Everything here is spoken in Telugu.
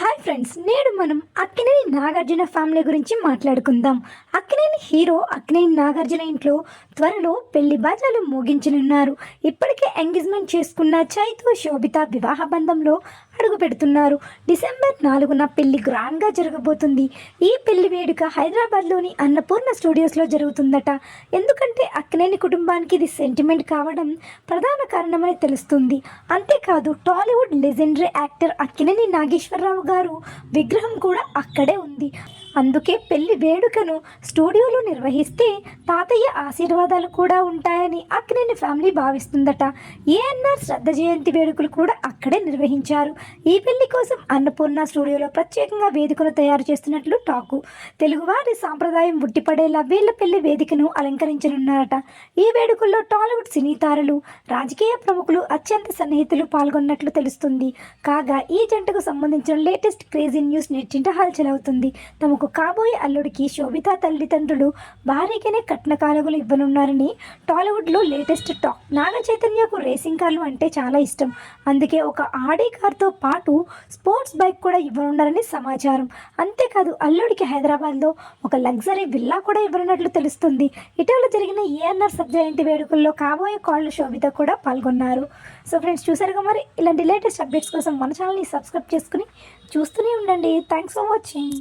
హాయ్ ఫ్రెండ్స్ నేడు మనం అక్కినేని నాగార్జున ఫ్యామిలీ గురించి మాట్లాడుకుందాం. అక్కినేని హీరో అక్కినేని నాగార్జున ఇంట్లో త్వరలో పెళ్ళి బాజాలు మోగించనున్నారు. ఇప్పటికే ఎంగేజ్మెంట్ చేసుకున్న చైతు శోభిత వివాహ బంధంలో అడుగు పెడుతున్నారు. డిసెంబర్ నాలుగున పెళ్ళి గ్రాండ్గా జరగబోతుంది. ఈ పెళ్ళి వేడుక హైదరాబాద్లోని అన్నపూర్ణ స్టూడియోస్లో జరుగుతుందట. ఎందుకంటే అక్కినేని కుటుంబానికి ఇది సెంటిమెంట్ కావడం ప్రధాన కారణమని తెలుస్తుంది. అంతేకాదు Tollywood legendary actor Akkineni Nageswara Rao గారు విగ్రహం కూడా అక్కడే ఉంది. అందుకే పెళ్ళి వేడుకను స్టూడియోలో నిర్వహిస్తే తాతయ్య ఆశీర్వాదాలు కూడా ఉంటాయని అక్కినేని ఫ్యామిలీ భావిస్తుందట. ఏఎన్ఆర్ శ్రద్ధ జయంతి వేడుకలు కూడా అక్కడే నిర్వహించారు. ఈ పెళ్ళి కోసం అన్నపూర్ణ స్టూడియోలో ప్రత్యేకంగా వేదికను తయారు చేస్తున్నట్లు టాకు. తెలుగువారి సాంప్రదాయం ఉట్టిపడేలా వీళ్ళ పెళ్ళి వేదికను అలంకరించనున్నారట. ఈ వేడుకల్లో టాలీవుడ్ సినీ తారలు రాజకీయ ప్రముఖులు అత్యంత సన్నిహితులు పాల్గొన్నట్లు తెలుస్తుంది. కాగా ఈ జంటకు సంబంధించిన లేటెస్ట్ క్రేజీ న్యూస్ నెట్టింట హల్చల్ అవుతుంది తమకు కాబోయే అల్లుడికి శోభిత తల్లిదండ్రులు భారీగానే కట్న కానుకలు ఇవ్వనున్నారని టాలీవుడ్లో లేటెస్ట్ టాక్. నాగ చైతన్యకు రేసింగ్ కార్లు అంటే చాలా ఇష్టం. అందుకే ఒక ఆడి కార్తో పాటు స్పోర్ట్స్ బైక్ కూడా ఇవ్వనున్నారని సమాచారం. అంతేకాదు అల్లుడికి హైదరాబాద్లో ఒక లగ్జరీ విల్లా కూడా ఇవ్వనున్నట్లు తెలుస్తుంది. ఇటీవల జరిగిన ఏఎన్ఆర్ సబ్ జయంతి వేడుకల్లో కాబోయే కాళ్ళు శోభిత కూడా పాల్గొన్నారు. సో ఫ్రెండ్స్ చూసారుగా మరి? ఇలాంటి లేటెస్ట్ అప్డేట్స్ కోసం మన ఛానల్ని సబ్స్క్రైబ్ చేసుకుని చూస్తూనే ఉండండి. Thanks for watching.